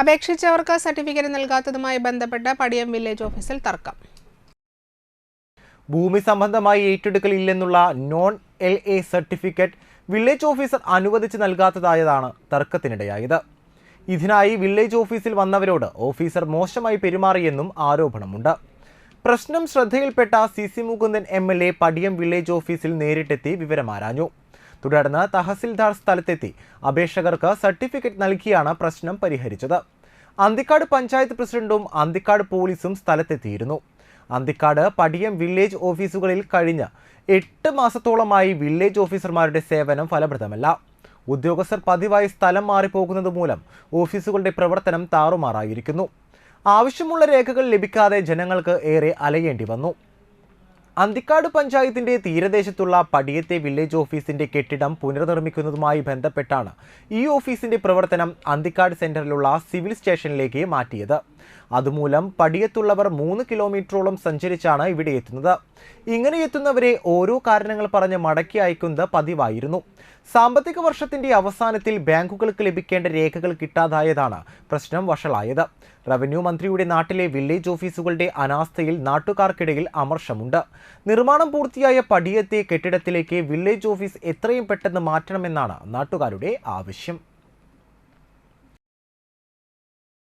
അപേക്ഷിച്ചവർക്ക് certificate നൽകാത്തതുമായി ബന്ധപ്പെട്ട് Padiyam village ഓഫീസിൽ തർക്കം. ഭൂമി സംബന്ധമായി ഏറ്റെടുക്കൽ ഇല്ലെന്നുള്ള non L A certificate village officer അനുവദിച്ച് നൽകാത്തതായതാണ് തർക്കത്തിനിടയായത്. ഇതിനായി വില്ലേജ് ഓഫീസിൽ വന്നവരോട് ഓഫീസർ മോശമായി പെരുമാറിയെന്നും ആരോപണമുണ്ട്. പ്രശ്നം ശ്രദ്ധയിൽപ്പെട്ട C C Mukundan M L A Padiyam village ഓഫീസിൽ നേരിട്ടെത്തി വിവരമാരാഞ്ഞു. തുടർന്ന് തഹസിൽദാർ സ്ഥലത്തെത്തി അപേക്ഷകർക്ക് സർട്ടിഫിക്കറ്റ് നൽകിയാണ് പ്രശ്നം പരിഹരിച്ചത്. അന്തിക്കാട് പഞ്ചായത്ത് പ്രസിഡന്റും അന്തിക്കാട് പോലീസും സ്ഥലത്തെത്തിയിരുന്നു. അന്തിക്കാട് പടിയം വില്ലേജ് ഓഫീസുകളിൽ കഴിഞ്ഞ എട്ട് മാസത്തോളമായി വില്ലേജ് ഓഫീസർമാരുടെ സേവനം ഫലപ്രദമല്ല. ഉദ്യോഗസ്ഥർ പതിവായി സ്ഥലം മാറിപ്പോകുന്നത് മൂലം ഓഫീസുകളുടെ പ്രവർത്തനം താറുമാറായിരിക്കുന്നു. ആവശ്യമുള്ള രേഖകൾ ലഭിക്കാതെ ജനങ്ങൾക്ക് ഏറെ അലയേണ്ടി വന്നു. അന്തിക്കാട് പഞ്ചായത്തിന്റെ തീരദേശത്തുള്ള പടിയത്തെ വില്ലേജ് ഓഫീസിന്റെ കെട്ടിടം പുനർനിർമ്മിക്കുന്നതുമായി ബന്ധപ്പെട്ടാണ് ഈ ഓഫീസിന്റെ പ്രവർത്തനം അന്തിക്കാട് സെന്ററിലുള്ള സിവിൽ സ്റ്റേഷനിലേക്ക് മാറ്റിയത്. അതുമൂലം പടിയത്തുള്ളവർ മൂന്ന് കിലോമീറ്ററോളം സഞ്ചരിച്ചാണ് ഇവിടെ എത്തുന്നത്. ഇങ്ങനെ എത്തുന്നവരെ ഓരോ കാരണങ്ങൾ പറഞ്ഞ് മടക്കി അയക്കുന്നത് പതിവായിരുന്നു. സാമ്പത്തിക വർഷത്തിന്റെ അവസാനത്തിൽ ബാങ്കുകൾക്ക് ലഭിക്കേണ്ട രേഖകൾ കിട്ടാതായതാണ് പ്രശ്നം വഷളായത്. റവന്യൂ മന്ത്രിയുടെ നാട്ടിലെ വില്ലേജ് ഓഫീസുകളുടെ അനാസ്ഥയിൽ നാട്ടുകാർക്കിടയിൽ അമർഷമുണ്ട്. നിർമ്മാണം പൂർത്തിയായ പടിയത്തെ കെട്ടിടത്തിലേക്ക് വില്ലേജ് ഓഫീസ് എത്രയും പെട്ടെന്ന് മാറ്റണമെന്നാണ് നാട്ടുകാരുടെ ആവശ്യം.